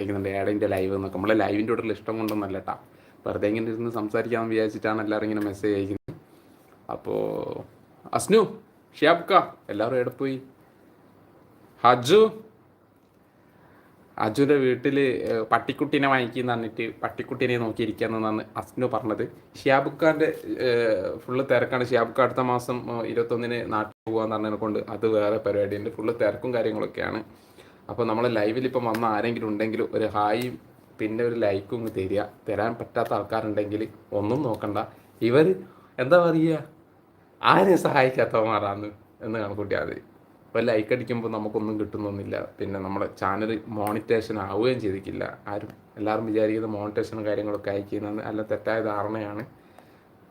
കേൾക്കുന്നുണ്ട്. ഏടന്റെ ലൈവ് എന്നൊക്കെ. നമ്മളെ ലൈവിന്റെ കൂടെ ഇഷ്ടം കൊണ്ടൊന്നല്ല കേട്ടാ വെറുതെ ഇങ്ങനെ ഇരുന്ന് സംസാരിക്കാമെന്ന് വിചാരിച്ചിട്ടാണ് എല്ലാവരും ഇങ്ങനെ മെസ്സേജ് അയക്കുന്നത്. അപ്പോൾ അസ്നു ഷിയാബ്ക്ക എല്ലാവരും എവിടെ പോയി? ഹജു അജുവിന്റെ വീട്ടിൽ പട്ടിക്കുട്ടീനെ വാങ്ങിക്കുന്ന പറഞ്ഞിട്ട് പട്ടിക്കുട്ടീനെ നോക്കിയിരിക്കാന്നാണ് അസ്നു പറഞ്ഞത്. ഷിയാബുക്കാന്റെ ഫുള്ള് തിരക്കാണ്. ഷിയാബുക്ക അടുത്ത മാസം ഇരുപത്തൊന്നിന് നാട്ടിൽ പോകാന്ന് പറഞ്ഞതിനെ കൊണ്ട് അത് വേറെ പരിപാടിയുണ്ട്. ഫുള്ള് തിരക്കും കാര്യങ്ങളൊക്കെയാണ്. അപ്പോൾ നമ്മൾ ലൈവിൽ ഇപ്പം വന്ന ആരെങ്കിലും ഉണ്ടെങ്കിൽ ഒരു ഹായും പിന്നെ ഒരു ലൈക്കും ഇങ്ങ് തരിക. തരാൻ പറ്റാത്ത ആൾക്കാരുണ്ടെങ്കിൽ ഒന്നും നോക്കണ്ട. ഇവർ എന്താ പറയുക? ആരെയും സഹായിക്കാത്തവന്മാരാന്ന് എന്ന് കണക്കൂട്ടിയാൽ മതി. ഇപ്പോൾ ലൈക്ക് അടിക്കുമ്പോൾ നമുക്കൊന്നും കിട്ടുന്നൊന്നുമില്ല. പിന്നെ നമ്മുടെ ചാനൽ മോണിറ്റേഷൻ ആവുകയും ചെയ്തിട്ടില്ല. ആരും എല്ലാവരും വിചാരിക്കുന്ന മോണിറ്റേഷനും കാര്യങ്ങളൊക്കെ അയക്കുന്നത് അല്ല തെറ്റായ ധാരണയാണ്.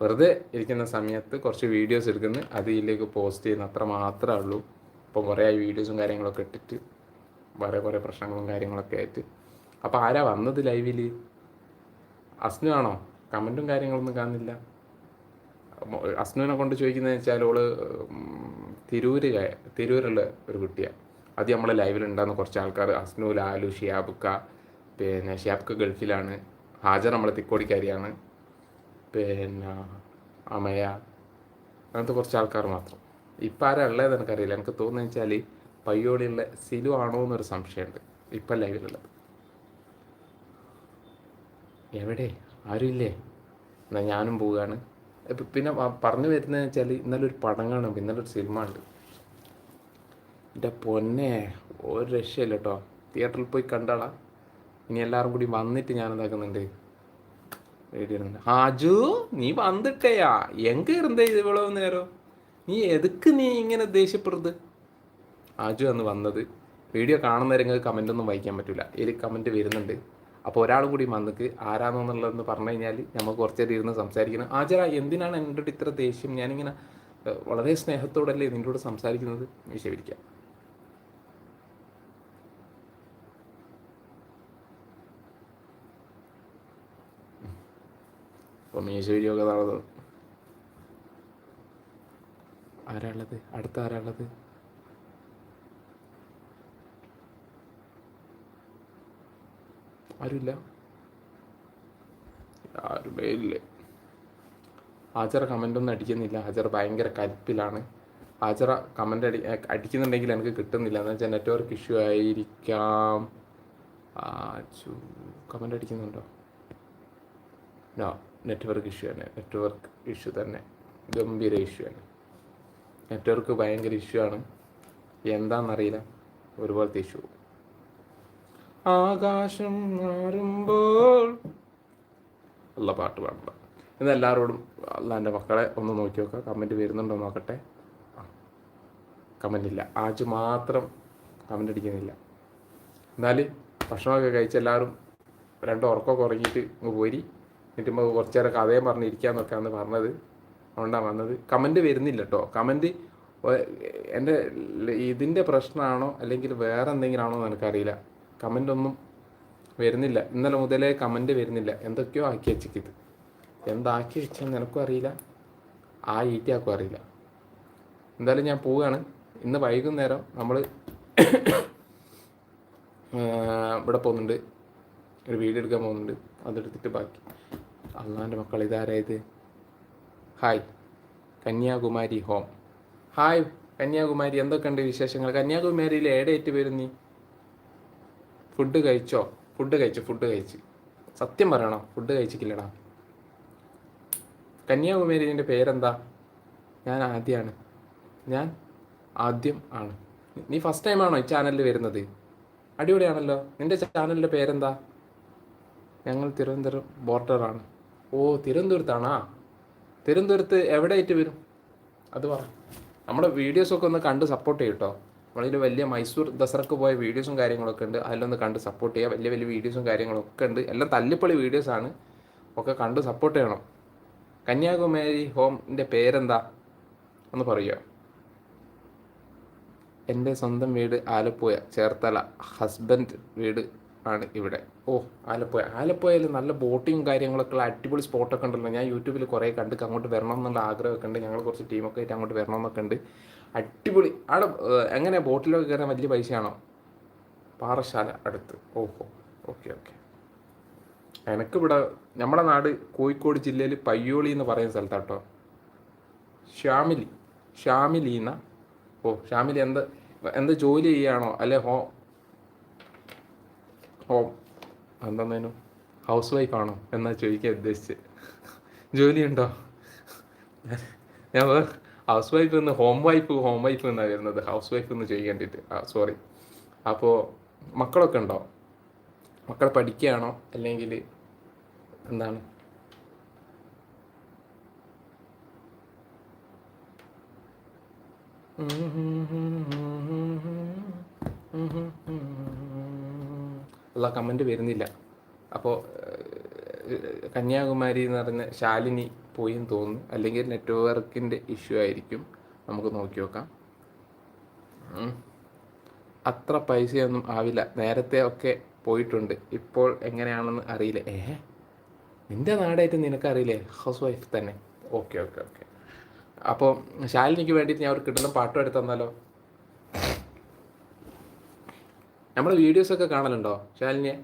വെറുതെ ഇരിക്കുന്ന സമയത്ത് കുറച്ച് വീഡിയോസ് എടുക്കുന്നു. അതിലേക്ക് പോസ്റ്റ് ചെയ്യുന്ന അത്ര മാത്രമേ ഉള്ളൂ. ഇപ്പോൾ കുറേ വീഡിയോസും കാര്യങ്ങളൊക്കെ ഇട്ടിട്ട് വേറെ കുറേ പ്രശ്നങ്ങളും കാര്യങ്ങളൊക്കെ ആയിട്ട്. അപ്പോൾ ആരാ വന്നത് ലൈവിൽ അസ്നു ആണോ? കമന്റും കാര്യങ്ങളൊന്നും കാണുന്നില്ല. അസ്നുവിനെ കൊണ്ട് ചോദിക്കുന്നത് വെച്ചാൽ ഓൾ തിരൂര് തിരൂരുള്ള ഒരു കുട്ടിയാണ് അത് നമ്മളെ ലൈവിൽ ഉണ്ടാകുന്ന കുറച്ച് ആൾക്കാർ അസ്നു ലാലു ഷിയാബുക്ക പിന്നെ ഷിയാബ്ക്ക ഗൾഫിലാണ്. ഹാജർ നമ്മളെ തിക്കോടിക്കാരിയാണ്. പിന്നെ അമയ അങ്ങനത്തെ കുറച്ച് ആൾക്കാർ മാത്രം. ഇപ്പം ആരാ ഉള്ളത് എനിക്കറിയില്ല. എനിക്ക് തോന്നുന്നത് വെച്ചാൽ പയ്യോളിയുള്ള സിലു ആണോ എന്നൊരു സംശയമുണ്ട്. ഇപ്പം ലൈവിലുള്ളത്. എവിടെ? ആരുമില്ലേ? എന്നാൽ ഞാനും പോവുകയാണ്. ഇപ്പം പിന്നെ പറഞ്ഞു വരുന്നതെന്ന് വെച്ചാൽ ഇന്നലെ ഒരു പടം കാണും ഇന്നലെ ഒരു സിനിമ ഉണ്ട് എന്റെ പൊന്നെ ഒരു രക്ഷയില്ല കേട്ടോ. തിയേറ്ററിൽ പോയി കണ്ടാളാ ഇനി എല്ലാവരും കൂടി വന്നിട്ട് ഞാൻ എന്താക്കുന്നുണ്ട്? റേഡിയോണ്ട് ഹാജു നീ വന്നിട്ടേയാ. എങ്ക ഇരുന്നേ ഇവളോ നേരോ നീ എതുക്ക് നീ ഇങ്ങനെ ദേഷ്യപ്പെടുത്ത് ആജു എന്ന് വന്നത്. വീഡിയോ കാണുന്ന നിങ്ങൾക്ക് കമന്റ് ഒന്നും വായിക്കാൻ പറ്റില്ല ഇതിൽ കമന്റ് വരുന്നുണ്ട്. അപ്പോൾ ഒരാൾ കൂടി വന്നിക്ക് ആരാണെന്നുള്ളതെന്ന് പറഞ്ഞു കഴിഞ്ഞാൽ നമുക്ക് കുറച്ചേരം ഇരുന്ന് സംസാരിക്കണം. ആചാര എന്തിനാണ് എന്റെ അടുത്ത് ഇത്ര ദേഷ്യം? ഞാനിങ്ങനെ വളരെ സ്നേഹത്തോടല്ലേ നിന്നോട് സംസാരിക്കുന്നത്? വിശേഷിക്കാം അപ്പോൾ മീശ വീഡിയോ ഒക്കെ നടന്നത് ആരാളുള്ളത് അടുത്ത ആരാളുള്ളത് ആരുമില്ല. ആരുമേ ഇല്ലേ. ഹാജറ കമന്റ് ഒന്നും അടിക്കുന്നില്ല. ഹാജർ ഭയങ്കര കലിപ്പിലാണ് ഹാജറ കമന്റ് അടി അടിക്കുന്നുണ്ടെങ്കിൽ എനിക്ക് കിട്ടുന്നില്ല. എന്ന് വെച്ചാൽ നെറ്റ്വർക്ക് ഇഷ്യൂ ആയിരിക്കാം. ആച്ചു കമന്റ് അടിക്കുന്നുണ്ടോ? നോ നെറ്റ്വർക്ക് ഇഷ്യൂ തന്നെ. നെറ്റ്വർക്ക് ഇഷ്യൂ തന്നെ. ഗംഭീര ഇഷ്യൂ ആണ്. നെറ്റ്വർക്ക് ഭയങ്കര ഇഷ്യൂ ആണ്. എന്താണെന്നറിയില്ല ഒരുപോലത്തെ ഇഷ്യൂ ആകാശം മാറുമ്പോൾ. ഉള്ള പാട്ട് പാടുക ഇന്ന് എല്ലാവരോടും അല്ലാന്റെ മക്കളെ ഒന്ന് നോക്കി നോക്കുക കമന്റ് വരുന്നുണ്ടോ നോക്കട്ടെ? കമന്റ് ഇല്ല. ആജ് മാത്രം കമന്റ് അടിക്കുന്നില്ല. എന്നാൽ ഭക്ഷണമൊക്കെ കഴിച്ച് എല്ലാവരും രണ്ട് ഉറക്കമൊക്കെ ഉറങ്ങിയിട്ട് ഇങ്ങ് പോരി. എന്നിട്ട് നമുക്ക് കുറച്ച് നേരം കഥയും പറഞ്ഞ് ഇരിക്കാന്നൊക്കെയാണ് പറഞ്ഞത്. അതുകൊണ്ടാണ് വന്നത്. കമന്റ് വരുന്നില്ല കേട്ടോ കമന്റ് എന്റെ ഇതിന്റെ പ്രശ്നമാണോ അല്ലെങ്കിൽ വേറെ എന്തെങ്കിലും ആണോ എന്ന് എനിക്കറിയില്ല. കമന്റ് ഒന്നും വരുന്നില്ല. ഇന്നലെ മുതലേ കമന്റ് വരുന്നില്ല. എന്തൊക്കെയോ ആക്കി വെച്ചിക്കിത്. എന്താക്കി വെച്ചാൽ നിനക്കും അറിയില്ല. ആ ഈറ്റിയാക്കും അറിയില്ല. എന്തായാലും ഞാൻ പോവുകയാണ്. ഇന്ന് വൈകുന്നേരം നമ്മൾ ഇവിടെ പോകുന്നുണ്ട്. ഒരു വീഡിയോ എടുക്കാൻ പോകുന്നുണ്ട്. അതെടുത്തിട്ട് ബാക്കി. അള്ളാന്റെ മക്കൾ ഇതാരായത് hi. Kanyakumari home. Hi. Kanyakumari എന്തൊക്കെയുണ്ട് വിശേഷങ്ങൾ? കന്യാകുമാരിയിൽ ഏടേറ്റ് വരും നീ? ഫുഡ് കഴിച്ചോ? ഫുഡ് കഴിച്ചു ഫുഡ് കഴിച്ച്. സത്യം പറയണോ? ഫുഡ് കഴിച്ചിട്ടില്ലടാ. കന്യാകുമാരിന്റെ പേരെന്താ? ഞാൻ ആദ്യമാണ് ഞാൻ ആദ്യം ആണ്. നീ ഫസ്റ്റ് ടൈം ആണോ ഈ ചാനലിൽ വരുന്നത്? അടിപൊളിയാണല്ലോ. നിന്റെ ചാനലിന്റെ പേരെന്താ? ഞങ്ങൾ തിരുവനന്തപുരം ബോർഡറാണ് ഓ തിരുവനന്തപുരത്താണാ? തിരുവനന്തപുരത്ത് എവിടെ ആയിട്ട് വരും? അത് പറ. നമ്മുടെ വീഡിയോസൊക്കെ ഒന്ന് കണ്ട് സപ്പോർട്ട് ചെയ്യട്ടോ നമ്മളിൽ വലിയ മൈസൂർ ദസറക്ക് പോയ വീഡിയോസും കാര്യങ്ങളൊക്കെ ഉണ്ട്. അതിലൊന്ന് കണ്ട് സപ്പോർട്ട് ചെയ്യുക വലിയ വലിയ വീഡിയോസും കാര്യങ്ങളൊക്കെ ഉണ്ട്. എല്ലാം തല്ലിപ്പൊളി വീഡിയോസാണ് ഒക്കെ കണ്ട് സപ്പോർട്ട് ചെയ്യണം. കന്യാകുമാരി ഹോമിന്റെ പേരെന്താ? ഒന്ന് പറയുക. എന്റെ സ്വന്തം വീട് ആലപ്പുഴ ചേർത്തല. ഹസ്ബൻഡ് വീട് ആണ് ഇവിടെ. ഓ ആലപ്പുഴ. ആലപ്പുഴയിൽ നല്ല ബോട്ടിങ്ങും കാര്യങ്ങളൊക്കെ ഉള്ള അടിപൊളി സ്പോട്ടൊക്കെ ഉണ്ടല്ലോ. ഞാൻ യൂട്യൂബിൽ കുറേ കണ്ട് അങ്ങോട്ട് വരണം എന്നുള്ള ആഗ്രഹമൊക്കെ ഉണ്ട്. ഞങ്ങൾ കുറച്ച് ടീമൊക്കെ ആയിട്ട് അങ്ങോട്ട് വരണമെന്നൊക്കെ ഉണ്ട്. അടിപൊളി. അവിടെ എങ്ങനെ ബോട്ടിലൊക്കെ കയറാൻ വലിയ പൈസയാണോ? പാറശാല അടുത്ത്. ഓഹോ. Okay okay. എനക്കിവിടെ നമ്മുടെ നാട് കോഴിക്കോട് ജില്ലയിൽ പയ്യോളി എന്ന് പറയുന്ന സ്ഥലത്താട്ടോ. ഷ്യാമിലി ഷ്യാമിലി എന്ന? ഓ ഷ്യാമിലി എന്ത് എന്ത് ജോലി ചെയ്യാണോ? അല്ലെ ഹോ ഹോം എന്താന്നേനു? ഹൗസ് വൈഫ് ആണോ എന്നാ ചോദിക്കാൻ ഉദ്ദേശിച്ച്. ജോലിയുണ്ടോ? ഞാൻ ഹൗസ് വൈഫ് എന്ന് ഹോം വൈഫ് ഹോം വൈഫ് എന്നാണ് വരുന്നത് ഹൗസ് വൈഫ് എന്ന് ചെയ്യേണ്ടിട്ട് ആ സോറി അപ്പോൾ മക്കളൊക്കെ ഉണ്ടോ മക്കൾ പഠിക്കുകയാണോ അല്ലെങ്കിൽ എന്താണ് ഉള്ള കമന്റ് വരുന്നില്ല അപ്പോൾ കന്യാകുമാരി എന്ന് പറഞ്ഞ ശാലിനി പോയി എന്ന് തോന്നുന്നു. അല്ലെങ്കിൽ നെറ്റ്വർക്കിന്റെ ഇഷ്യൂ ആയിരിക്കും. നമുക്ക് നോക്കി നോക്കാം. അത്ര പൈസയൊന്നും ആവില്ല. നേരത്തെ ഒക്കെ പോയിട്ടുണ്ട്. ഇപ്പോൾ എങ്ങനെയാണെന്ന് അറിയില്ല. ഏ? നിന്റെ നാടായിട്ട് നിനക്കറിയില്ലേ? ഹൗസ് വൈഫ് തന്നെ. Okay okay okay. അപ്പോൾ ശാലിനിക്ക് വേണ്ടിയിട്ട് ഞാൻ ഒരു കിട്ടുന്ന പാട്ടും എടുത്ത് തന്നാലോ? നമ്മുടെ വീഡിയോസൊക്കെ കാണലുണ്ടോ ശാലിനിയെ?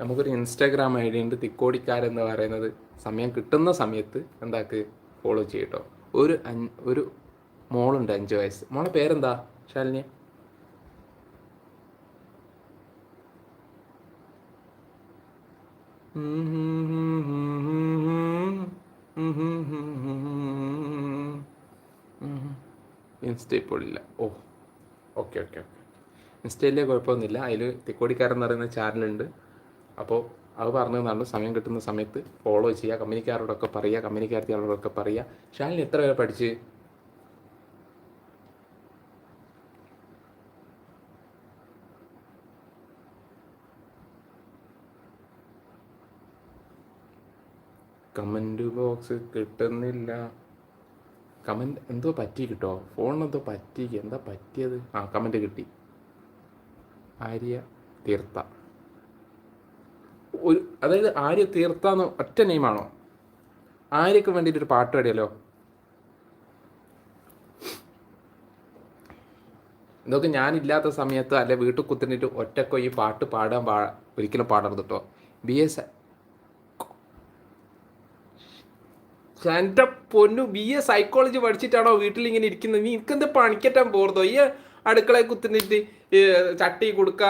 നമുക്കൊരു ഇൻസ്റ്റാഗ്രാം ഐ ഡി ഉണ്ട് തിക്കോടിക്കാരെന്ന് പറയുന്നത്. സമയം കിട്ടുന്ന സമയത്ത് എന്താക്ക് ഫോളോ ചെയ്യട്ടോ. ഒരു അഞ്ച് ഒരു മോളുണ്ട് അഞ്ച് വയസ്സ്. മോളെ പേരെന്താ ശാലിനി? ഇൻസ്റ്റ ഇപ്പോൾ ഇല്ല ഓ ഓക്കെ ഓക്കെ ഓക്കെ. ഇൻസ്റ്റയിലെ കുഴപ്പമൊന്നുമില്ല. അതിൽ തിക്കോടിക്കാരെന്ന് പറയുന്ന ചാനലുണ്ട് അപ്പോൾ അത് പറഞ്ഞതാണ് സമയം കിട്ടുന്ന സമയത്ത് ഫോളോ ചെയ്യുക കമ്പനിക്കാരോടൊക്കെ പറയുക കമ്പനിക്കാരത്തിയാളോടൊക്കെ പറയുക. ഷാലിന് എത്ര വരെ പഠിച്ച്? കമന്റ് ബോക്സ് കിട്ടുന്നില്ല. കമന്റ് എന്തോ പറ്റി കിട്ടോ? ഫോണിനെന്തോ പറ്റി? എന്താ പറ്റിയത്? ആ കമന്റ് കിട്ടി. ആര്യ തീർത്ത. ഒരു അതായത് ആര്യ തീർത്ത എന്ന് ഒറ്റ നെയിമാണോ? ആര്യക്ക് വേണ്ടിയിട്ട് ഒരു പാട്ട് പാടിയല്ലോ. ഇതൊക്കെ ഞാനില്ലാത്ത സമയത്ത് അല്ലെ വീട്ടിൽ കുത്തിനിട്ട് ഒറ്റക്കോ ഈ പാട്ട് പാടാൻ പാ ഒരിക്കലും പാടരുത് കേട്ടോ ബി എസ് എന്റെ പൊന്നു ബി എ സൈക്കോളജി പഠിച്ചിട്ടാണോ വീട്ടിൽ ഇങ്ങനെ ഇരിക്കുന്നത് നീ എനിക്കെന്ത് പണിക്കറ്റാൻ പോർത്തോ ഈ അടുക്കളയിൽ കുത്തിനിട്ട് ചട്ടി കൊടുക്ക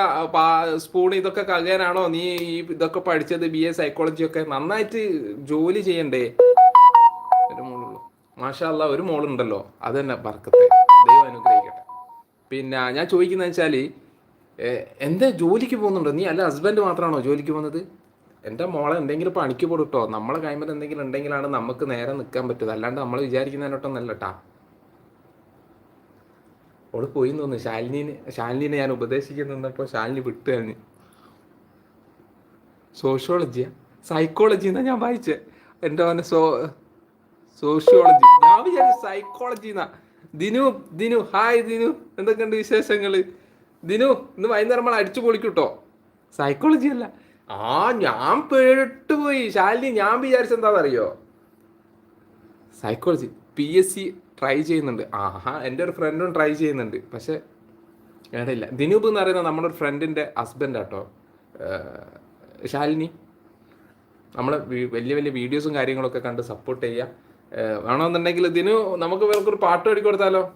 സ്പൂൺ ഇതൊക്കെ കകയാനാണോ നീ ഇതൊക്കെ പഠിച്ചത് ബി എ സൈക്കോളജി ഒക്കെ? നന്നായിട്ട് ജോലി ചെയ്യണ്ടേ? ഒരു മോളുള്ളൂ. മാഷാല്ല ഒരു മോളുണ്ടല്ലോ. അത് തന്നെ പറക്കത്തെ ദൈവം അനുഗ്രഹിക്കട്ടെ. പിന്നെ ഞാൻ ചോദിക്കുന്നത് വെച്ചാൽ എന്താ ജോലിക്ക് പോകുന്നുണ്ടോ? നീ അല്ല ഹസ്ബൻഡ് മാത്രമാണോ ജോലിക്ക് പോകുന്നത്? എന്റെ മോളെ എന്തെങ്കിലും പണിക്ക് കൊടുട്ടോ നമ്മളെ കൈമ്പത്ത് എന്തെങ്കിലും ഉണ്ടെങ്കിലാണ് നമുക്ക് നേരെ നിൽക്കാൻ പറ്റുന്നത്. അല്ലാണ്ട് നമ്മൾ വിചാരിക്കുന്നതിനോട്ടൊന്നല്ല കേട്ടാ ഓൾ പോയി തോന്നു ശാലിനിനെ ശാലിനിനെ ഞാൻ ഉപദേശിക്കാൻ നിന്നപ്പോൾ ശാലിനി വിട്ടു കഴിഞ്ഞു സോഷ്യോളജിയാ സൈക്കോളജി എന്നാ ഞാൻ വായിച്ചേ. എന്റെ അവനെ സോ സോഷ്യോളജി ഞാൻ വിചാരിച്ചു സൈക്കോളജി എന്നാ ദിനു ദിനു ഹായ് ദിനു. എന്തൊക്കെയുണ്ട് വിശേഷങ്ങൾ? ദിനു ഇന്ന് വൈകുന്നേരം നമ്മൾ അടിച്ചു പൊളിക്കൂട്ടോ? സൈക്കോളജി അല്ല. ആ ഞാൻ പോയി. ശാലിനി ഞാൻ വിചാരിച്ച എന്താണെന്നറിയോ psychology P S C try ചെയ്യുന്നുണ്ട്. ആഹാ എന്റെ ഒരു ഫ്രണ്ടും ട്രൈ ചെയ്യുന്നുണ്ട്. പക്ഷേ ഇടയില്ല ദിനൂപ് എന്ന് പറയുന്ന നമ്മുടെ ഒരു ഫ്രണ്ടിന്റെ ഹസ്ബൻഡ് ആട്ടോ ശാലിനി. നമ്മൾ വലിയ വലിയ വീഡിയോസും കാര്യങ്ങളൊക്കെ കണ്ട് സപ്പോർട്ട് ചെയ്യാം. ഏഹ് വേണമെന്നുണ്ടെങ്കിൽ ഇതിന് നമുക്ക് വേറൊരു പാട്ട് പാടി കൊടുത്താലോ?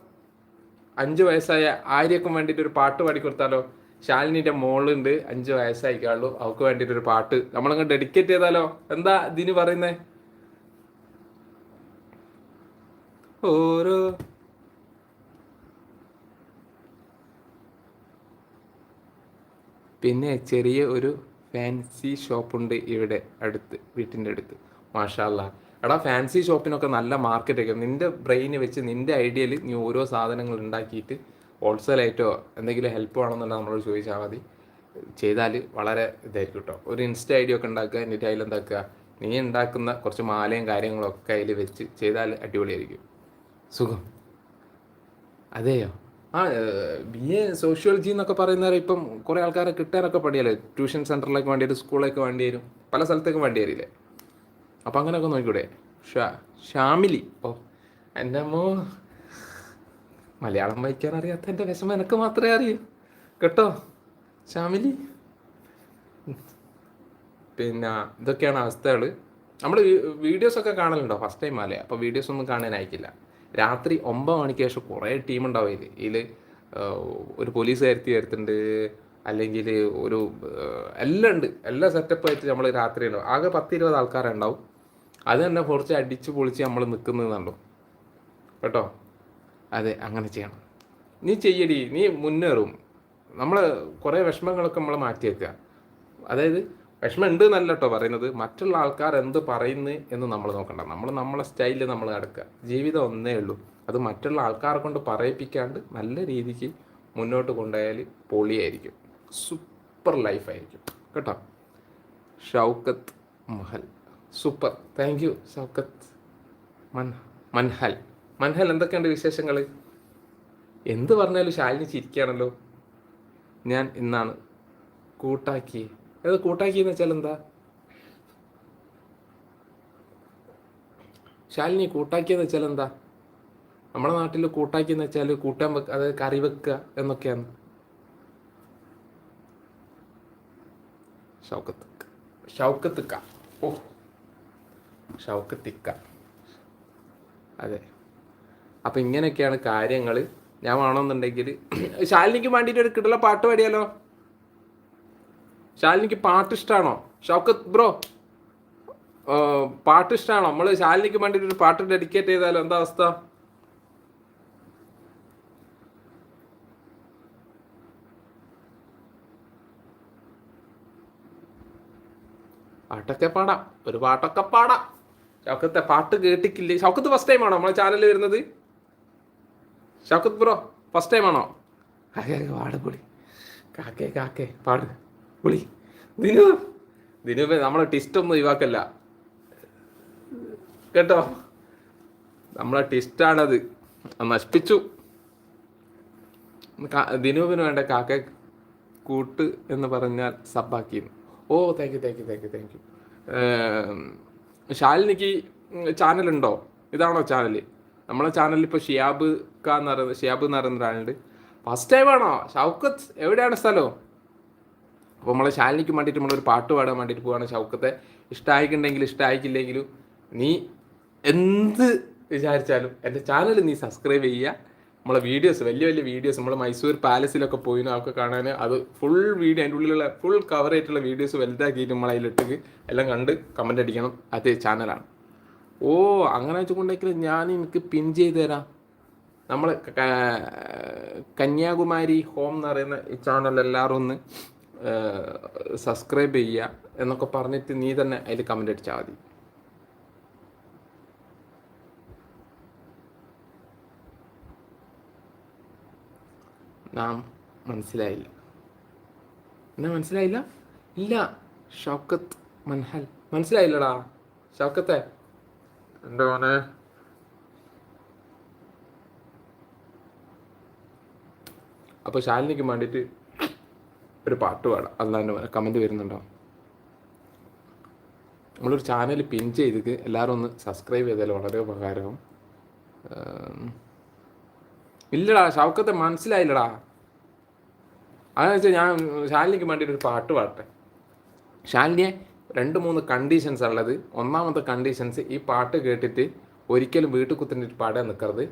അഞ്ച് വയസ്സായ ആര്യക്കും വേണ്ടിയിട്ട് ഒരു പാട്ട് പാടി കൊടുത്താലോ? ശാലിനിന്റെ മോളുണ്ട് അഞ്ച് വയസ്സായിക്കാളു. അവൾക്ക് വേണ്ടിയിട്ട് ഒരു പാട്ട്. നമ്മളങ്ങ് ഡെഡിക്കേറ്റ് ചെയ്താലോ? എന്താ ദിനു പറയുന്നേ? ഓരോ പിന്നെ ചെറിയ ഒരു ഫാൻസി ഷോപ്പുണ്ട് ഇവിടെ അടുത്ത് വീട്ടിന്റെ അടുത്ത്. മാഷാല്ല എടാ ഫാൻസി ഷോപ്പിനൊക്കെ നല്ല മാർക്കറ്റ് ഒക്കെ. നിന്റെ ബ്രെയിന് വെച്ച് നിന്റെ ഐഡിയയിൽ നീ ഓരോ സാധനങ്ങൾ ഉണ്ടാക്കിയിട്ട് ഹോൾസെയിലായിട്ടോ എന്തെങ്കിലും ഹെൽപ്പ് വേണമെന്നുണ്ടെങ്കിൽ നമ്മളോട് ചോദിച്ചാൽ മതി. ചെയ്താൽ വളരെ ഇതായിരിക്കും കേട്ടോ ഒരു ഇൻസ്റ്റ ഐഡിയ ഒക്കെ ഉണ്ടാക്കുക എന്നിട്ട് അതിലെന്താക്കുക നീ ഉണ്ടാക്കുന്ന കുറച്ച് മാലയും കാര്യങ്ങളൊക്കെ അതിൽ വെച്ച് ചെയ്താൽ അടിപൊളിയായിരിക്കും. സുഖം. അതെയോ? ആ ബി എ സോഷ്യോളജി എന്നൊക്കെ പറയുന്നവരെ ഇപ്പം കുറേ ആൾക്കാരെ കിട്ടാനൊക്കെ പണിയല്ലേ? ട്യൂഷൻ സെന്ററിലേക്ക് വേണ്ടി വരും സ്കൂളിലേക്ക് വേണ്ടി വരും പല സ്ഥലത്തേക്കും വേണ്ടി വരില്ലേ? അപ്പം അങ്ങനെയൊക്കെ നോക്കിക്കൂടെ? ഷാ ഷാമിലി. ഓ എന്റെ അമ്മോ മലയാളം വായിക്കാൻ അറിയാത്ത എന്റെ വിഷമം എനിക്ക് മാത്രമേ അറിയൂ. കേട്ടോ? ഷാമിലി? പിന്നെ ഇതൊക്കെയാണ് അവസ്ഥകൾ നമ്മൾ വീഡിയോസൊക്കെ കാണലുണ്ടോ? ഫസ്റ്റ് ടൈം അല്ലേ? അപ്പോൾ വീഡിയോസ് ഒന്നും കാണാനായിക്കില്ല രാത്രി ഒമ്പത് മണിക്ക് ശേഷം കുറേ ടീം ഉണ്ടാവും ഇതിൽ ഇതിൽ ഒരു പോലീസ് കാര്യത്തി വരുത്തുന്നുണ്ട് അല്ലെങ്കിൽ ഒരു എല്ലാം ഉണ്ട്. എല്ലാ സെറ്റപ്പ് ആയിട്ട് നമ്മൾ രാത്രി ഉണ്ടാവും. ആകെ പത്ത് ഇരുപത് ആൾക്കാരുണ്ടാവും അത് തന്നെ കുറച്ച് അടിച്ച് പൊളിച്ച് നമ്മൾ നിൽക്കുന്നതാണല്ലോ കേട്ടോ? അതെ അങ്ങനെ ചെയ്യണം. നീ ചെയ്യടി. നീ മുന്നേറും. നമ്മൾ കുറേ വിഷമങ്ങളൊക്കെ നമ്മൾ മാറ്റി വെക്കുക. അതായത് വിഷമം ഉണ്ട് എന്നല്ല കേട്ടോ പറയുന്നത്. മറ്റുള്ള ആൾക്കാർ എന്ത് പറയുന്നു എന്ന് നമ്മൾ നോക്കണ്ട. നമ്മൾ നമ്മളെ സ്റ്റൈലിൽ നമ്മൾ നടക്കുക. ജീവിതം ഒന്നേ ഉള്ളൂ. അത് മറ്റുള്ള ആൾക്കാരെ കൊണ്ട് പറയിപ്പിക്കാണ്ട് നല്ല രീതിക്ക് മുന്നോട്ട് കൊണ്ടുപോയാൽ പൊളിയായിരിക്കും. സൂപ്പർ ലൈഫായിരിക്കും കേട്ടോ? Shoukath Mahal. Super thank you Shoukath മൻ മൻഹൽ. മൻഹൽ എന്തൊക്കെയുണ്ട് വിശേഷങ്ങൾ എന്ത് പറഞ്ഞാലും ശാലിനി ചിരിക്കുകയാണല്ലോ. ഞാൻ ഇന്നാണ് കൂട്ടാക്കി അത് കൂട്ടാക്കി എന്ന് വെച്ചാൽ എന്താ? ശാലിനി കൂട്ടാക്കിയെന്ന് വെച്ചാൽ എന്താ? നമ്മുടെ നാട്ടിൽ കൂട്ടാക്കിയെന്ന് വെച്ചാൽ കൂട്ടാൻ വെക്കുക അതായത് കറി വെക്കുക എന്നൊക്കെയാണ്. ഓ. അതെ. അപ്പം ഇങ്ങനെയൊക്കെയാണ് കാര്യങ്ങൾ ഞാൻ വേണമെന്നുണ്ടെങ്കിൽ ശാലിനിക്ക് വേണ്ടിയിട്ട് ഒരു കിട്ടുള്ള പാട്ട് പാടിയാലോ? ശാലിനിക്ക് പാട്ട് ഇഷ്ടമാണോ ഷൗക്കത്ത് ബ്രോ പാട്ട് ഇഷ്ടമാണോ നമ്മൾ ശാലിനിക്ക് വേണ്ടിയിട്ട് ഒരു പാട്ട് ഡെഡിക്കേറ്റ് ചെയ്താലോ? എന്താ അവസ്ഥ? പാട്ടൊക്കെ പാടാം. ഒരു പാട്ടൊക്കെ പാടാം. ഷൗക്കത്തെ പാട്ട് കേട്ടിക്കില്ലേ? ഷൗക്കത്ത് ഫസ്റ്റ് ടൈം ആണോ നമ്മളെ ചാനലിൽ വരുന്നത്? ഷൗക്കത്ത് ബ്രോ ഫസ്റ്റ് ടൈം ആണോ? കാക്കേ പാട് കൂടി. കാക്കേ കാക്കേ പാട്. പൊളി ദിനു. ദിനു നമ്മളെ ടിസ്റ്റ് ഒന്നും ഒഴിവാക്കല്ല. കേട്ടോ? നമ്മളെ ടിസ്റ്റാണത് നശിപ്പിച്ചു. ദിനുവിന് വേണ്ട കാക്ക കൂട്ട് എന്ന് പറഞ്ഞാൽ സബ്ബാക്കി ഓ thank you thank you thank you thank you ശാലിനിക്ക് ചാനലുണ്ടോ? ഇതാണോ ചാനൽ നമ്മളെ ചാനലിൽ ഇപ്പോൾ ഷിയാബ് കാ എന്ന് പറയുന്നത് ഷിയാബ് എന്ന് പറയുന്ന ഒരാളുണ്ട്. ഫസ്റ്റ് ടൈം ആണോ? ഷൗക്കത്ത് എവിടെയാണ് സ്ഥലം? അപ്പോൾ നമ്മളെ ശാലിനിക്ക് വേണ്ടിയിട്ട് നമ്മളൊരു പാട്ട് പാടാൻ വേണ്ടിയിട്ട് പോവാണ് ഷൗക്കത്തെ. ഇഷ്ടമായിക്കുണ്ടെങ്കിലും ഇഷ്ടമായിക്കില്ലെങ്കിലും നീ എന്ത് വിചാരിച്ചാലും എന്റെ ചാനൽ നീ സബ്സ്ക്രൈബ് ചെയ്യുക. നമ്മളെ വീഡിയോസ് വലിയ വലിയ വീഡിയോസ് നമ്മൾ മൈസൂർ പാലസിലൊക്കെ പോയി അവർക്ക് കാണാൻ അത് ഫുൾ വീഡിയോ അതിന്റെ ഉള്ളിലുള്ള ഫുൾ കവർ ആയിട്ടുള്ള വീഡിയോസ് വലുതാക്കിയിട്ട് നമ്മൾ അതിലിട്ട് എല്ലാം കണ്ട് കമന്റ് അടിക്കണം. അത് ചാനലാണ്. ഓ അങ്ങനെ വെച്ചുകൊണ്ടെങ്കിൽ ഞാൻ എനിക്ക് പിൻ ചെയ്ത് തരാം. നമ്മൾ കന്യാകുമാരി ഹോം എന്ന് പറയുന്ന ഈ ചാനൽ എല്ലാവരും ഒന്ന് സബ്സ്ക്രൈബ് ചെയ്യുക എന്നൊക്കെ പറഞ്ഞിട്ട് നീ തന്നെ അതിൽ കമന്റ് അടിച്ചാൽ മതി. നാം മനസ്സിലായില്ല. എന്നാ മനസ്സിലായില്ല? ഇല്ല. ഷൗക്കത്ത് മൻഹൽ. മനസ്സിലായില്ലടാ. ഷൗക്കത്തെ? എന്റെ മോനെ. അപ്പോൾ ശാലിനിക്ക് വേണ്ടിയിട്ട് ഒരു പാട്ട് പാടാം. അല്ലാണ്ട് കമന്റ് വരുന്നുണ്ടോ? നമ്മളൊരു ചാനൽ പിൻ ചെയ്തിട്ട് എല്ലാവരും ഒന്ന് സബ്സ്ക്രൈബ് ചെയ്താൽ വളരെ ഉപകാരവും ഇല്ലടാ ഷൗക്കത്തെ മനസ്സിലായില്ലടാ. അതെന്ന് വെച്ചാൽ ഞാൻ ശാലിനിക്ക് വേണ്ടിയിട്ട് ഒരു പാട്ട് പാടട്ടെ. ശാലിനിയെ രണ്ട് മൂന്ന് കണ്ടീഷൻസ് ഉള്ളത്. ഒന്നാമത്തെ കണ്ടീഷൻസ് ഈ പാട്ട് കേട്ടിട്ട് ഒരിക്കലും വീട്ടിൽ കുത്തിന്റെ പാടാൻ നിൽക്കരുത്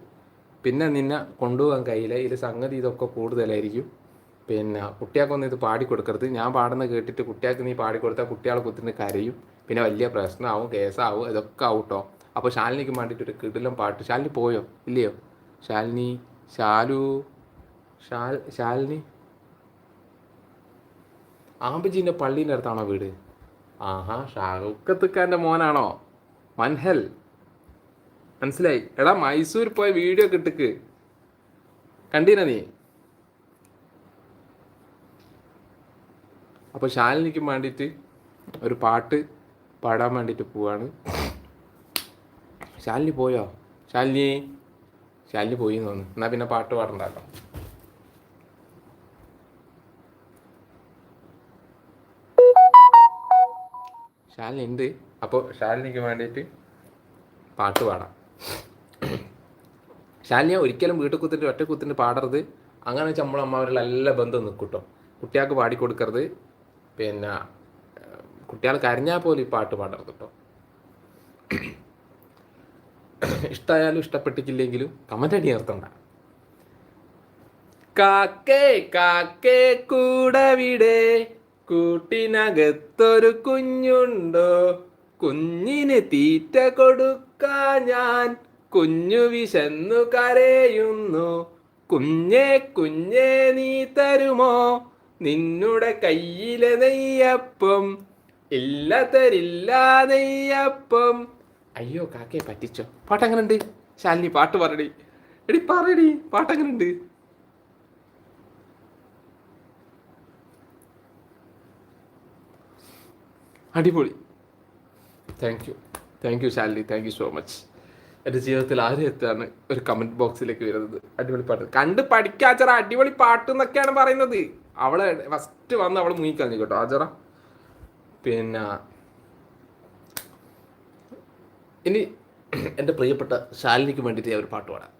പിന്നെ നിന്നെ കൊണ്ടുപോകാൻ കഴിയില്ല. ഇതിൽ സംഗതി ഇതൊക്കെ കൂടുതലായിരിക്കും. പിന്നെ കുട്ടികൾക്കൊന്നും ഇത് പാടിക്കൊടുക്കരുത് ഞാൻ പാടുന്ന കേട്ടിട്ട് കുട്ടികൾക്ക് നീ പാടിക്കൊടുത്താൽ കുട്ടികളെ കുത്തിന് കരയും. പിന്നെ വലിയ പ്രശ്നമാവും കേസാവും ഇതൊക്കെ ആവട്ടോ അപ്പോൾ ശാലിനിക്ക് വേണ്ടിയിട്ട് ഒരു കിടിലം പാട്ട്. ശാലിനി പോയോ? ഇല്ലയോ? ശാലിനി ശാലു ശാൽ ശാലിനി. ആമ്പജീന്റെ പള്ളീന്റെ അടുത്താണോ വീട്? ആഹാ ഷാറുഖത്തുക്കാന്റെ മോനാണോ? മൻഹൽ. മനസ്സിലായി? എടാ മൈസൂർ പോയ വീഡിയോ കിട്ടുക്ക് കണ്ടീന നീ? അപ്പോൾ ശാലിനിക്ക് വേണ്ടിയിട്ട് ഒരു പാട്ട് പാടാൻ വേണ്ടിയിട്ട് പോവാണ്. ശാലിനി പോയോ? ശാലിനി ശാലിനി പോയി എന്ന് തോന്നുന്നു. എന്നാൽ പിന്നെ പാട്ട് പാടണ്ടല്ലോ ശാലിനി ഉണ്ട് അപ്പോൾ ശാലിനിക്ക് വേണ്ടിയിട്ട് പാട്ട് പാടാം. ശാലിനിയെ ഒരിക്കലും വീട്ടിൽ കുത്തിട്ട് ഒറ്റ കുത്തിട്ട് പാടരുത്. അങ്ങനെ വെച്ചാൽ നമ്മളെ അമ്മാവരുള്ള എല്ലാ ബന്ധം നിൽക്കും കേട്ടോ കുട്ടികൾക്ക് പാടിക്കൊടുക്കരുത് പിന്നെ കുട്ടികൾ കരഞ്ഞാൽ പോലും ഈ പാട്ട് പാടരുത് കേട്ടോ. ഇഷ്ടമായാലും ഇഷ്ടപ്പെട്ടിട്ടില്ലെങ്കിലും കമന്റ് അടി നിർത്തണ്ട. കാക്കേ കാക്കേ കൂടവിടെ കൂട്ടിനകത്തൊരു കുഞ്ഞുണ്ടോ? കുഞ്ഞിന് തീറ്റ കൊടുക്കാ ഞാൻ. കുഞ്ഞു വിശന്നു കരയുന്നു. കുഞ്ഞേ കുഞ്ഞേ നീ തരുമോ? നിന്നുടെ കയ്യിലെ നെയ്യപ്പം ഇല്ല തരില്ല നെയ്യപ്പം. അയ്യോ കാക്കയെ പറ്റിച്ചോ. പാട്ടെങ്ങനുണ്ട്? ശാലിനി പാട്ട് പറയടി എടി പറയടി പാട്ടെങ്ങനുണ്ട്? അടിപൊളി. Thank you thank you Shalini. Thank you so much എന്റെ ജീവിതത്തിൽ ആരും എത്താണ് ഒരു കമന്റ് ബോക്സിലേക്ക് വരുന്നത്? അടിപൊളി പാട്ട്. കണ്ട് പഠിക്കാച്ചറ അടിപൊളി പാട്ട് എന്നൊക്കെയാണ് പറയുന്നത്. അവളെ ഫസ്റ്റ് വന്ന് അവൾ മുങ്ങിക്കളഞ്ഞു കേട്ടോ ആചറ. പിന്നെ ഇനി എന്റെ പ്രിയപ്പെട്ട ശാലിനിക്ക് വേണ്ടിയിട്ട് ഞാൻ ഒരു പാട്ട് പാടാം.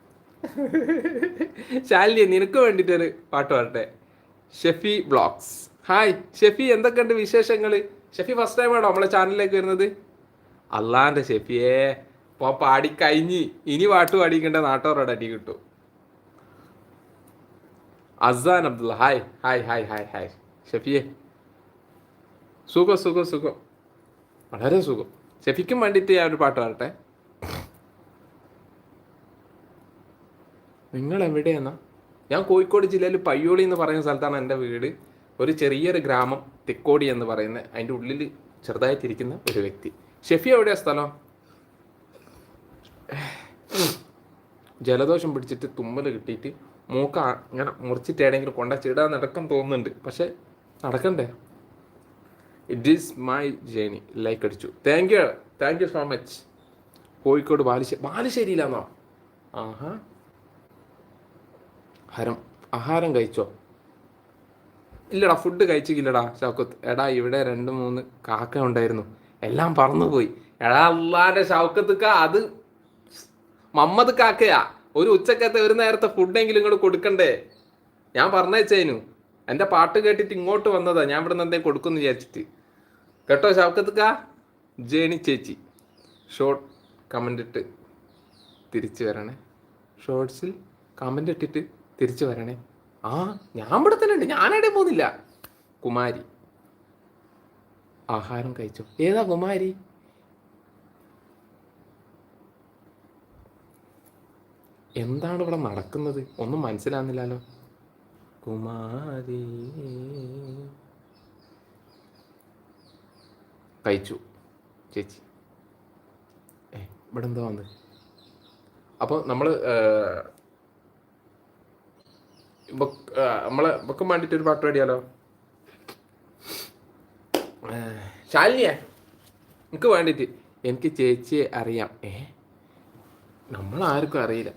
ശാലിനി നിനക്ക് വേണ്ടിയിട്ട് പാട്ട് പാടട്ടെ. ഷെഫി ബ്ലോഗ്സ്. ഹായ് ഷെഫി എന്തൊക്കെയുണ്ട് വിശേഷങ്ങൾ ഷെഫി ഫസ്റ്റ് ടൈമാണോ നമ്മളെ ചാനലിലേക്ക് വരുന്നത്? അള്ളാന്റെ ഷെഫിയേ ഇപ്പോൾ പാടിക്കഴിഞ്ഞ് ഇനി പാട്ട് പാടിക്കേണ്ട നാട്ടുകാരോട് അടി കിട്ടും. Asan Abdulla hi hi hi hi hi ഷെഫിയെ. സുഖം സുഖം സുഖം. വളരെ സുഖം. ഷെഫിക്കും വേണ്ടിയിട്ട് ഞാൻ ഒരു പാട്ട് പാടട്ടെ? നിങ്ങൾ എവിടെയെന്നാ ഞാൻ കോഴിക്കോട് ജില്ലയിൽ പയ്യോളി എന്ന് പറയുന്ന സ്ഥലത്താണ് എന്റെ വീട്. ഒരു ചെറിയൊരു ഗ്രാമം തെക്കോടി എന്ന് പറയുന്ന അതിന്റെ ഉള്ളിൽ ചെറുതായിട്ടിരിക്കുന്ന ഒരു വ്യക്തി. ഷെഫി എവിടെയാണ് സ്ഥലം? ജലദോഷം പിടിച്ചിട്ട് തുമ്മൽ കിട്ടിയിട്ട് മൂക്ക ഇങ്ങനെ മുറിച്ചിട്ട് ഏടെങ്കിലും കൊണ്ട ചിടാൻ നടക്കാൻ തോന്നുന്നുണ്ട്. പക്ഷെ നടക്കണ്ടേ? It is my journey like അടിച്ചു. Thank you thank you so much Kozhikode Balussery ബാലുശ്ശേരിയിലാണോ ആഹാ. ഹരം ആഹാരം കഴിച്ചോ? ഇല്ലടാ ഫുഡ് കഴിച്ചില്ലടാ ഷൗക്കത്ത്. എടാ ഇവിടെ രണ്ട് മൂന്ന് കാക്ക ഉണ്ടായിരുന്നു. എല്ലാം പറന്നുപോയി. എടാ അള്ളാന്റെ ഷൗക്കത്തുക്ക അത് മമ്മദ് കാക്കയാ. ഒരു ഉച്ചക്കത്തെ ഒരു നേരത്തെ ഫുഡെങ്കിലും ഇങ്ങോട്ട് കൊടുക്കണ്ടേ? ഞാൻ പറഞ്ഞേച്ചേനു എന്റെ പാട്ട് കേട്ടിട്ട് ഇങ്ങോട്ട് വന്നതാ. ഞാൻ ഇവിടെ നിന്ന് എന്തെങ്കിലും കൊടുക്കുമെന്ന് വിചാരിച്ചിട്ട്. കേട്ടോ ഷൗക്കത്തുക്ക? ജേണി ചേച്ചി. ഷോർട്ട് കമന്റ് ഇട്ട് തിരിച്ചു വരണേ. ഷോർട്സിൽ കമന്റ് ഇട്ടിട്ട് തിരിച്ചു വരണേ. ആ ഞാൻ ഇവിടെ തന്നെ ഉണ്ട്. ഞാനെവിടെ പോകുന്നില്ല. കുമാരി. ആഹാരം കഴിച്ചു? ഏതാ കുമാരി? എന്താണ് ഇവിടെ നടക്കുന്നത്? ഒന്നും മനസ്സിലാകുന്നില്ലല്ലോ കുമാരി. കഴിച്ചു ചേച്ചി. ഏ ഇവിടെ എന്താ വന്നത് അപ്പോൾ നമ്മൾ നമ്മളെ ബുക്കും വേണ്ടിയിട്ട് ഒരു പാട്ട് പാടിയാലോ ശാലിനിയെ എനിക്ക് വേണ്ടിയിട്ട് എനിക്ക് ചേച്ചിയെ അറിയാം. ഏ നമ്മളാർക്കും അറിയില്ല.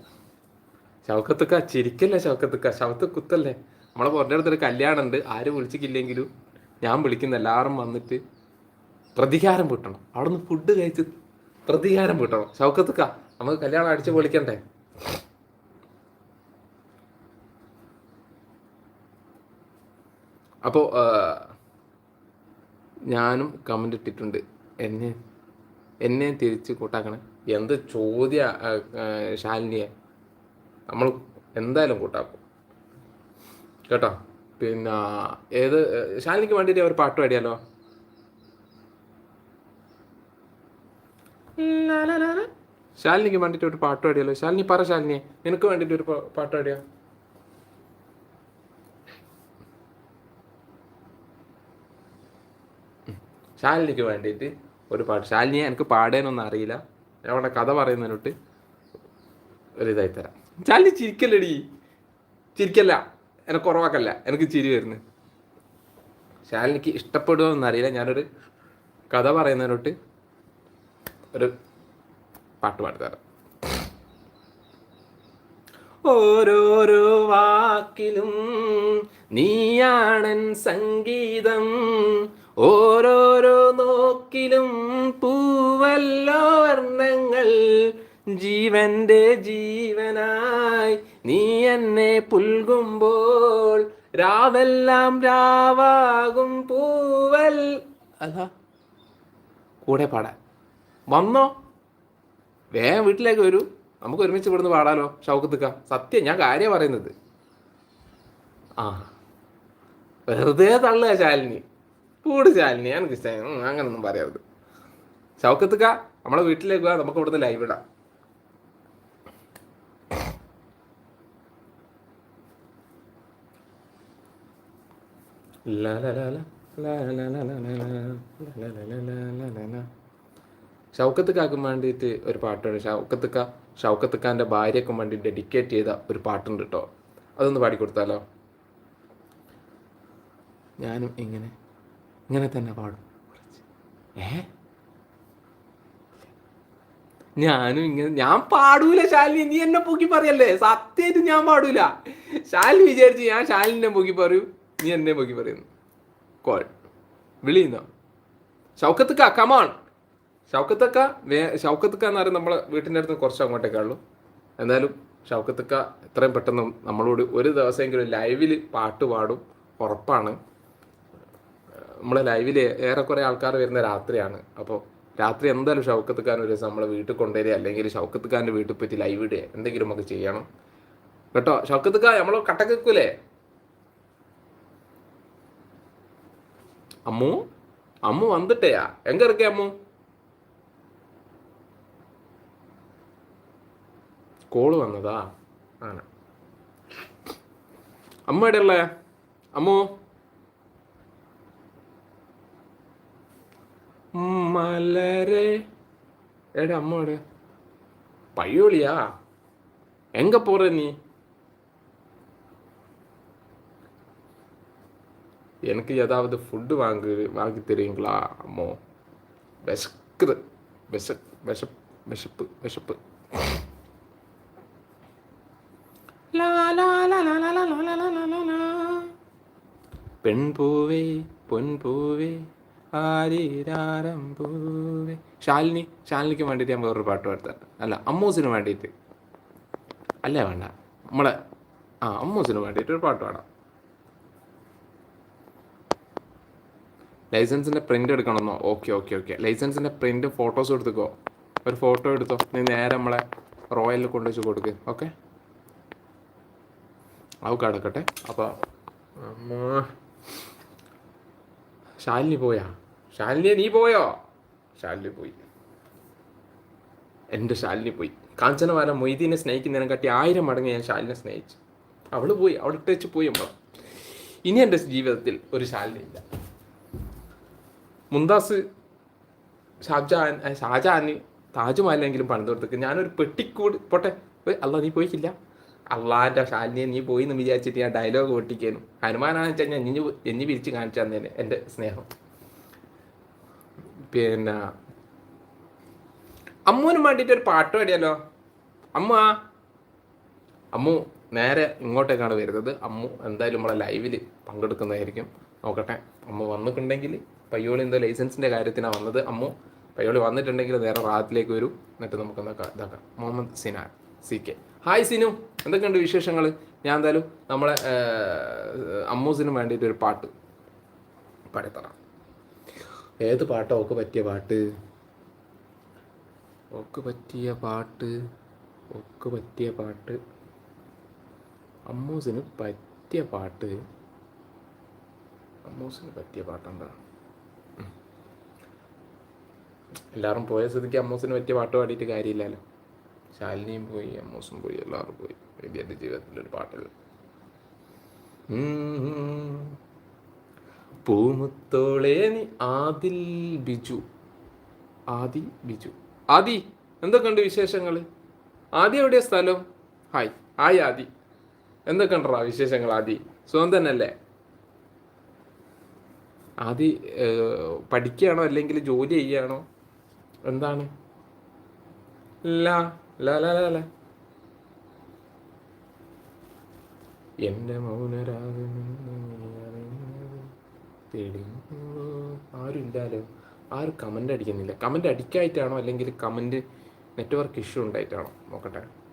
ശവക്കത്തൊക്കെ ചിരിക്കല്ലേ ശവക്കത്തുക്ക ശവത്ത് കുത്തല്ലേ? നമ്മളെ പുറത്തെ അടുത്തൊരു കല്യാണം ഉണ്ട് ആരും വിളിച്ചിട്ടില്ലെങ്കിലും ഞാൻ വിളിക്കുന്ന എല്ലാവരും വന്നിട്ട് പ്രതികാരം കിട്ടണം അവിടെ നിന്ന് ഫുഡ് കഴിച്ച് പ്രതികാരം കിട്ടണം ശവക്കത്തൊക്ക നമുക്ക് കല്യാണം അടിച്ച് പൊളിക്കണ്ടേ? അപ്പോൾ ഞാനും കമന്റ് ഇട്ടിട്ടുണ്ട്. എന്നെ എന്നെ തിരിച്ച് കൂട്ടാക്കണേ? എന്ത് ചോദ്യ ശാലിനിയെ? നമ്മൾ എന്തായാലും കൂട്ടാക്കും. കേട്ടോ? പിന്നെ ഏത് ശാലിനിക്ക് വേണ്ടിയിട്ട് ഒരു പാട്ട് പാടിയാലോ? ശാലിനിക്ക് വേണ്ടിയിട്ട് ഒരു പാട്ട് പാടിയാലോ? ശാലിനി പറ ശാലിനി. നിനക്ക് വേണ്ടിയിട്ട് ഒരു പാട്ട് പാടിയാ? ശാലിനിക്ക് വേണ്ടിയിട്ട് ഒരു പാട്ട്. ശാലിനിയെ എനിക്ക് പാടാനൊന്നും അറിയില്ല. ഞാൻ അവിടെ കഥ പറയുന്നതിനോട്ട് ഒരു ഇതായി തരാം. ശാലിനി ചിരിക്കല്ലടി. ചിരിക്കല്ല. എനിക്ക് കുറവാക്കല്ല. എനിക്ക് ചിരി വരുന്നത് ശാലിനിക്ക് ഇഷ്ടപ്പെടുമോ എന്നറിയില്ല. ഞാനൊരു കഥ പറയുന്നതിനോട്ട് ഒരു പാട്ട് പാടിത്തരാം. ഓരോരോ വാക്കിലും നീയാണൻ സംഗീതം. ഓരോരോ നോക്കിലും പൂവല്ലോ വർണങ്ങൾ. ജീവന്റെ ജീവനായി നീ എന്നെ പുൽകുമ്പോൾ രാവെല്ലാം രാവാകും പൂവൽ. അതാ. കൂടെ പാടാൻ. വന്നോ? വേഗം വീട്ടിലേക്ക് വരൂ. നമുക്ക് ഒരുമിച്ച് ഇവിടുന്ന് പാടാലോ. ഷൗക്കത്തുക്ക. സത്യം ഞാൻ കാര്യം പറയുന്നത്. ആ. വെറുതെ തള്ളുക ശാലിനി. കൂട് ശാലിനി. ഞാൻ അങ്ങനെ ഒന്നും പറയരുത് ഷൗക്കത്തുക്ക നമ്മളെ വീട്ടിലേക്ക് വാ. നമുക്ക് ഇവിടുന്ന് ലൈവ് ഇടാം ലാ ലാ ലാ ലാ. ലാ ലാ ലാ ലാ ലാ ലാ. ലാ ലാ ലാ ലാ ലാ ലാ ലാ. ഷൗക്കത്തുക്കാക്കും വേണ്ടിയിട്ട് ഒരു പാട്ടുണ്ട് ഷൗക്കത്തുക്ക ഷൗക്കത്തുക്കാന്റെ ഭാര്യക്കും വേണ്ടി ഡെഡിക്കേറ്റ് ചെയ്ത ഒരു പാട്ടുണ്ട് കേട്ടോ അതൊന്ന് പാടിക്കൊടുത്താലോ ഞാനും ഇങ്ങനെ ഇങ്ങനെ തന്നെ പാടും ഏ ഞാനും ഇങ്ങനെ ഞാൻ പാടൂല ശാലിനി നീ എന്നെ പൊക്കി പറയല്ലേ സത്യമായിട്ട് ഞാൻ പാടൂല ശാലിനി വിചാരിച്ച് ഞാൻ ശാലിനെ പൊക്കി പറയൂ നീ എന്നെ പൊക്കി പറയുന്നു. കോൾ. വിളിയുന്ന? ഷൗക്കത്തക്ക കമാൺ ഷൗക്കത്തക്ക വേ ഷൗക്കത്തക്ക എന്ന് പറയുന്നത് നമ്മളെ വീട്ടിന്റെ അടുത്ത് കുറച്ച് അങ്ങോട്ടേക്കാളും എന്തായാലും ഷൗക്കത്തക്ക എത്രയും പെട്ടെന്ന് നമ്മളോട് ഒരു ദിവസമെങ്കിലും ലൈവിൽ പാട്ട് പാടും. ഉറപ്പാണ്. നമ്മളെ ലൈവിൽ ഏറെക്കുറെ ആൾക്കാർ വരുന്ന രാത്രിയാണ്. അപ്പോൾ രാത്രി എന്തായാലും ഷൗക്കത്തുക്കാൻ ഒരു ദിവസം നമ്മളെ വീട്ടിൽ കൊണ്ടുവരിക. അല്ലെങ്കിൽ ഷൗക്കത്തുക്കാന്റെ വീട്ടിൽ പോയിട്ട് ലൈവ് ഇടുക. എന്തെങ്കിലും നമുക്ക് ചെയ്യണം. കേട്ടോ? ഷൗക്കത്തുക്ക നമ്മൾ കട്ടക്കൂലേ அம்மு அம்மு வந்துட்டயா எங்க இருக்கே அம்மு കോള് വന്നതാ ആണ് അമ്മ ഇടല്ലേ അമ്മോ മലരെ എടാ അമ്മോട് പയ്യോളിയാ എങ്ക പോറേ നീ எனக்கு ஏதாவது ஃபுட்டு வாங்கு வாங்கி தெரியுங்களா அம்மோ விசக்குது விச விஷப் விஷப்பு விஷப்பு பெண் பூவே பொன் பூவே ஆரிராரம் பூவே ശാലിനി ശാലിനിക്ക് വേണ്ടിയിട്ട് നമ്മൾ ഒരു പാട്ട് പാടുത്താം അല്ല അമ്മൂസിന് വേണ്ടിയിട്ട് അല്ലേ വേണ്ട നമ്മളെ ആ അമ്മൂസിന് വേണ്ടിയിട്ട് ഒരു പാട്ട് പാടാം ലൈസൻസിന്റെ print എടുക്കണമെന്നോ? Okay okay okay. ലൈസൻസിന്റെ print photos എടുത്തുക്കോ? ഒരു ഫോട്ടോ എടുത്തോ? നീ നേരെ നമ്മളെ റോയലിൽ കൊണ്ടുവച്ച് കൊടുക്ക് ഓക്കെ? അവ കിടക്കട്ടെ അപ്പോൾ ശാലിനി പോയാ? ശാലിനി നീ പോയോ? ശാലിനി പോയി. എന്റെ ശാലിനി പോയി. കാഞ്ചനവാല മൊയ്തീനെ സ്നേഹിക്കുന്നതിനെ കാട്ടി ആയിരം മടങ്ങ് ഞാൻ ശാലിനെ സ്നേഹിച്ചു. അവൾ പോയി. അവൾ ഇട്ടേച്ച് പോയി നമ്മൾ ഇനി എന്റെ ജീവിതത്തിൽ ഒരു ശാലിനി ഇല്ല മുന്താസ് ഷാജഹാൻ ഏ, ഷാജഹാന് താജ്മഹലെങ്കിലും പണിത് കൊടുത്തേക്ക് ഞാനൊരു പെട്ടിക്കൂട് പോട്ടെ അല്ല നീ പോയിക്കില്ല അള്ളാന്റെ ഷാലിനെ നീ പോയി എന്ന് വിചാരിച്ചിട്ട് ഞാൻ ഡയലോഗ് പൊട്ടിക്കാനും. ഹനുമാനാന്ന് വെച്ചാൽ ഞാൻ എഞ്ഞു എഞ്ഞു പിരിച്ച് കാണിച്ചു തന്നേനെ എന്റെ സ്നേഹം. പിന്നെ അമ്മുവിനും വേണ്ടിയിട്ട് ഒരു പാട്ട് പാടിയാലോ? അമ്മ അമ്മു നേരെ ഇങ്ങോട്ടേക്കാണ് വരുന്നത്. അമ്മു എന്തായാലും നമ്മളെ ലൈവിൽ പങ്കെടുക്കുന്നതായിരിക്കും. നോക്കട്ടെ അമ്മ വന്നിട്ടുണ്ടെങ്കിൽ പയ്യോളി എന്തോ ലൈസൻസിന്റെ കാര്യത്തിനാണ് വന്നത്. അമ്മു പയ്യോളി വന്നിട്ടുണ്ടെങ്കിൽ നേരെ റാത്തിലേക്ക് വരും. എന്നിട്ട് നമുക്കൊന്ന് ഇതാക്കാം. Muhammad Sinan C K. Hi Sinu എന്തൊക്കെയുണ്ട് വിശേഷങ്ങൾ ഞാൻ എന്തായാലും നമ്മളെ അമ്മൂസിനും വേണ്ടിയിട്ട് ഒരു പാട്ട് പാടിത്തറാം ഏത് പാട്ടോ ഒക്കെ പറ്റിയ പാട്ട്? ഒക്കെ പറ്റിയ പാട്ട് ഒക്കെ പറ്റിയ പാട്ട്. അമ്മൂസിന് പറ്റിയ പാട്ട്? അമ്മൂസിന് പറ്റിയ പാട്ടെന്താ? ഉം. എല്ലാവരും പോയ സ്ഥിതിക്ക് അമ്മൂസിന് പറ്റിയ പാട്ട് പാടിയിട്ട് കാര്യമില്ലല്ലോ. ശാലിനിയും പോയി അമ്മൂസും പോയി എല്ലാവരും പോയി. ഇത് എന്റെ ജീവിതത്തിലൊരു പാട്ടില്ല പൂമുത്തോളേ നീ ആദിൽ ബിജു. ആദി ബിജു. ആദി എന്തൊക്കെയുണ്ട് വിശേഷങ്ങൾ ആദി എവിടെയാ സ്ഥലം? ഹായ് ഹായ് ആദി. എന്തൊക്കെയുണ്ടാ വിശേഷങ്ങൾ ആദി? സുഖം തന്നെയല്ലേ? ആദി പഠിക്കുകയാണോ അല്ലെങ്കിൽ ജോലി ചെയ്യുകയാണോ എന്താണ്? ല ല ല ല ആര് അടിക്കുന്നില്ല. കമന്റ് അടിക്കായിട്ടാണോ? അല്ലെങ്കിൽ കമന്റ് നെറ്റ്വർക്ക് ഇഷ്യൂ ഉണ്ടായിട്ടാണോ? നോക്കട്ടെ.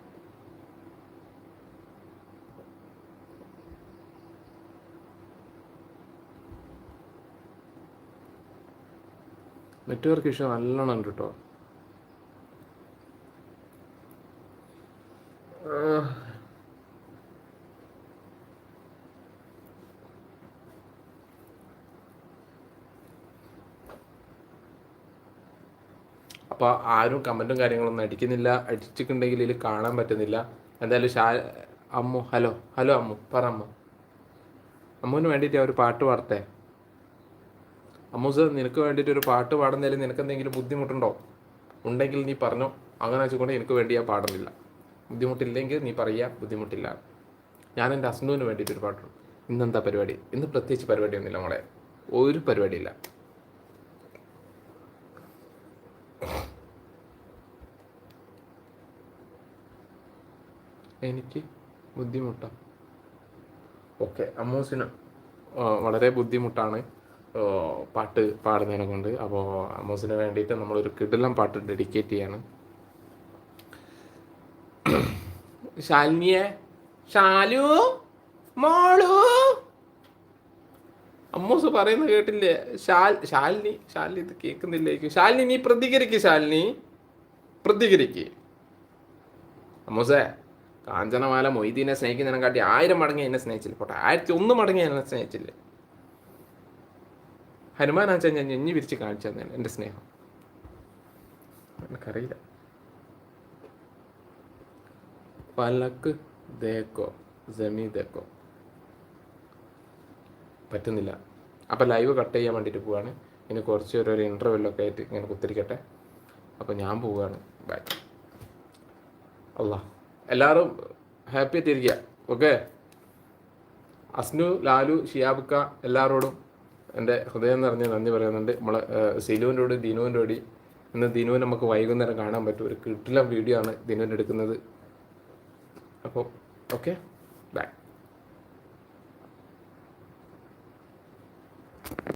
നെറ്റ്വർക്ക് ഇഷ്യൂ നല്ലോണം കേട്ടോ അപ്പോൾ ആരും കമന്റും കാര്യങ്ങളൊന്നും അടിക്കുന്നില്ല. അടിച്ചിട്ടുണ്ടെങ്കിൽ ഇതിൽ കാണാൻ പറ്റുന്നില്ല. എന്തായാലും ഷാ അമ്മു ഹലോ ഹലോ അമ്മു പറ അമ്മു. അമ്മുവിന് വേണ്ടിയിട്ട് ഒരു പാട്ട് പാടട്ടെ? അമ്മൂസ് നിനക്ക് വേണ്ടിയിട്ട് ഒരു പാട്ട് പാടുന്നതിൽ നിനക്ക് എന്തെങ്കിലും ബുദ്ധിമുട്ടുണ്ടോ? ഉണ്ടെങ്കിൽ നീ പറഞ്ഞോ. അങ്ങനെ വെച്ചുകൊണ്ട് എനിക്ക് വേണ്ടി ഞാൻ പാടുന്നില്ല. ബുദ്ധിമുട്ടില്ലെങ്കിൽ നീ പറയുക ബുദ്ധിമുട്ടില്ല. ഞാൻ എന്റെ അസ്നുവിന് വേണ്ടിയിട്ട് ഒരു പാട്ട് പാടും. ഇന്നെന്താ പരിപാടി? ഇന്ന് പ്രത്യേകിച്ച് പരിപാടിയൊന്നുമില്ല മോളെ. ഒരു പരിപാടിയില്ല. എനിക്ക് ബുദ്ധിമുട്ടാണ് ഓക്കെ അമ്മൂസിന് വളരെ ബുദ്ധിമുട്ടാണ്. പാട്ട് പാടുന്നതിനെ കൊണ്ട്. അപ്പോൾ അമോസിന് വേണ്ടിയിട്ട് നമ്മളൊരു കിടിലം പാട്ട് ഡെഡിക്കേറ്റ് ചെയ്യാണ്. ശാലിനിയെ ശാലു മോളു. അമ്മൂസ് പറയുന്നത് കേട്ടില്ലേ? ശാൽ ശാലിനി ശാലിനി ഇത് കേൾക്കുന്നില്ലായിരിക്കും. ശാലിനി നീ പ്രതികരിക്ക് ശാലിനി. പ്രതികരിക്ക്. അമ്മൂസേ കാഞ്ചനമാല മൊയ്തീനെ സ്നേഹിക്കുന്നതിനെ കാട്ടി ആയിരം മടങ്ങി എന്നെ സ്നേഹിച്ചില്ല? പോട്ടെ ആയിരത്തി ഒന്ന് മടങ്ങി എന്നെ സ്നേഹിച്ചില്ലേ? ഹനുമാനാച്ചാ ഞാൻ ഞെഞ്ഞി വിരിച്ച് കാണിച്ചു തന്നെ എന്റെ സ്നേഹം. എനിക്കറിയില്ല. പലക്ക് ദേക്കോ ജമീ ദേക്കോ. പറ്റുന്നില്ല. അപ്പം ലൈവ് കട്ട് ചെയ്യാൻ വേണ്ടിയിട്ട് പോവാണ്. ഇനി കുറച്ച് ഒരു ഇന്റർവെല്ലൊക്കെ ആയിട്ട് ഇങ്ങനെ കുത്തിരിക്കട്ടെ. അപ്പം ഞാൻ പോവുകയാണ് ബൈ അല്ല എല്ലാവരും ഹാപ്പി ആയിട്ടിരിക്കുക. ഓക്കെ അസ്നു ലാലു ഷിയാബുക്ക എല്ലാവരോടും എന്റെ ഹൃദയം നിറഞ്ഞ നന്ദി പറയുന്നുണ്ട്. നമ്മളെ സിലുവിന്റെ കൂടി ദിനുവിന്റെ കൂടി. ഇന്ന് ദിനു നമുക്ക് വൈകുന്നേരം കാണാൻ പറ്റും. ഒരു കിട്ടില്ല വീഡിയോ ആണ് ദിനുവിന്റെ എടുക്കുന്നത്. അപ്പോൾ ഓക്കെ? ബൈ